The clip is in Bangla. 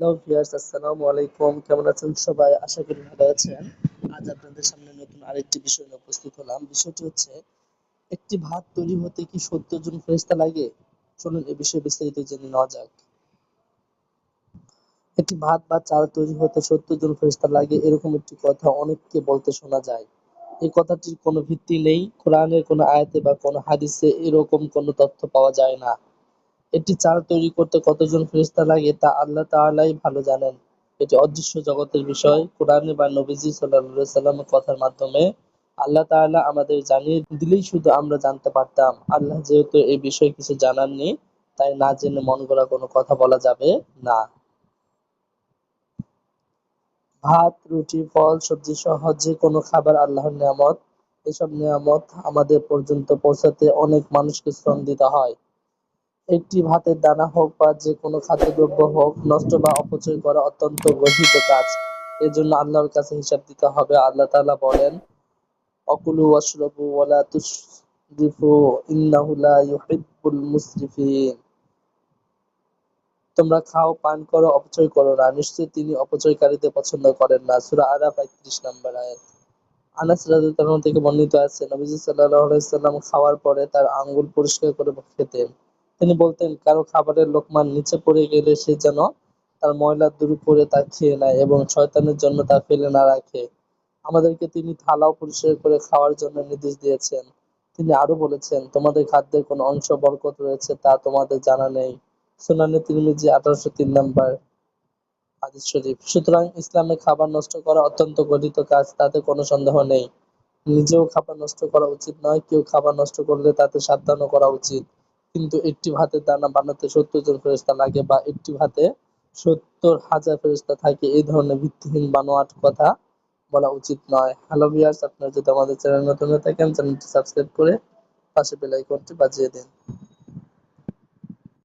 হ্যালো ভিউয়ার্স আসসালামু আলাইকুম কেমন আছেন সবাই? আশা করি ভালো আছেন। আজ আপনাদের সামনে নতুন আরেকটি বিষয় নিয়ে উপস্থিত হলাম। বিষয়টি হচ্ছে, একটি ভাত তৈরি হতে কি সত্তর জন লাগে? চলুন এই বিষয়ে বিস্তারিত জেনে নেওয়া যাক। একটি ভাত বা চাল তৈরি হতে সত্তর জন ফেরেশতা লাগে এরকম একটি কথা অনেককে বলতে শোনা যায়। এই কথাটির কোনো ভিত্তি নেই। কোরআনের কোনো আয়াতে বা কোনো হাদিসে এরকম কোনো তথ্য পাওয়া যায় না। একটি চাল তৈরি করতে কতজন ফেরেশতা লাগে তা আল্লাহ তাআলাই ভালো জানেন। এটি অদৃশ্য জগতের বিষয়। কোরআনে বা নবীজি সাল্লাল্লাহু কথার মাধ্যমে আল্লাহ তাআলা আমাদের জানিয়ে দিলেই শুধু আমরা জানতে পারতাম। আল্লাহ যেহেতু এই বিষয়ে কিছু জানাননি, তাই না জেনে মন গড়া কোনো কথা বলা যাবে না। ভাত, রুটি, ফল, সবজি সহ যে কোনো খাবার আল্লাহর নিয়ামত, এসব নিয়ামত আমাদের পর্যন্ত পৌঁছাতে অনেক মানুষকে শ্রম দিতে হয়। একটি ভাতের দানা হোক বা যে কোনো খাদ্যদ্রব্য হোক, নষ্ট বা অপচয় করা অত্যন্ত গর্হিত কাজ। এজন্য আল্লাহর কাছে হিসাব দিতে হবে। আল্লাহ তাআলা বলেন, অকুলু ওয়াশরাবু ওয়ালা তুসরিফু ইন্নাহু লা মুসরিফিন তোমরা খাও, পান করো, অপচয় করো না। নিশ্চয়ই তিনি অপচয়কারীদের পছন্দ করেন না। সূরা আরাফ 31 নম্বর আয়াত। আনাস রাদিয়াল্লাহু থেকে বর্ণিত আছে, নবীজি আলাইহি সাল্লাম খাওয়ার পরে তার আঙ্গুল পরিষ্কার করে খেতেন। তিনি বলতেন, কারও খাবারের লোকমা নিচে পড়ে গেলে সে যেন তার ময়লা দূর করে তা খেয়ে নেয় এবং শয়তানের জন্য তা ফেলে না রাখে। আমাদেরকে তিনি থালাও পরিষ্কার করে খাওয়ার জন্য নির্দেশ দিয়েছেন। তিনি আরও বলেছেন, তোমাদের খাদ্যের কোন অংশ বরকত রয়েছে তা তোমাদের জানা নেই। সুনানে তিরমিজি আঠারোশো তিন নম্বর হাদিস শরীফ। সুতরাং ইসলামে খাবার নষ্ট করা অত্যন্ত গঠিত কাজ, তাতে কোনো সন্দেহ নেই। নিজেও খাবার নষ্ট করা উচিত নয়, কেউ খাবার নষ্ট করলে তাতে সাবধানও করা উচিত। কিন্তু একটি ভাতের দানা বানাতে সত্তর জন ফেরেশতা লাগে বা একটি ভাতে সত্তর হাজার ফেরেশতা থাকে, এই ধরনের ভিত্তিহীন বানোয়াট কথা বলা উচিত নয়। হ্যালো ভিউয়ার্স আপনারা যদি আমাদের চ্যানেল নতুন হয়ে থাকেন, চ্যানেলটি সাবস্ক্রাইব করে পাশে বেল আইকনটি বাজিয়ে দিন।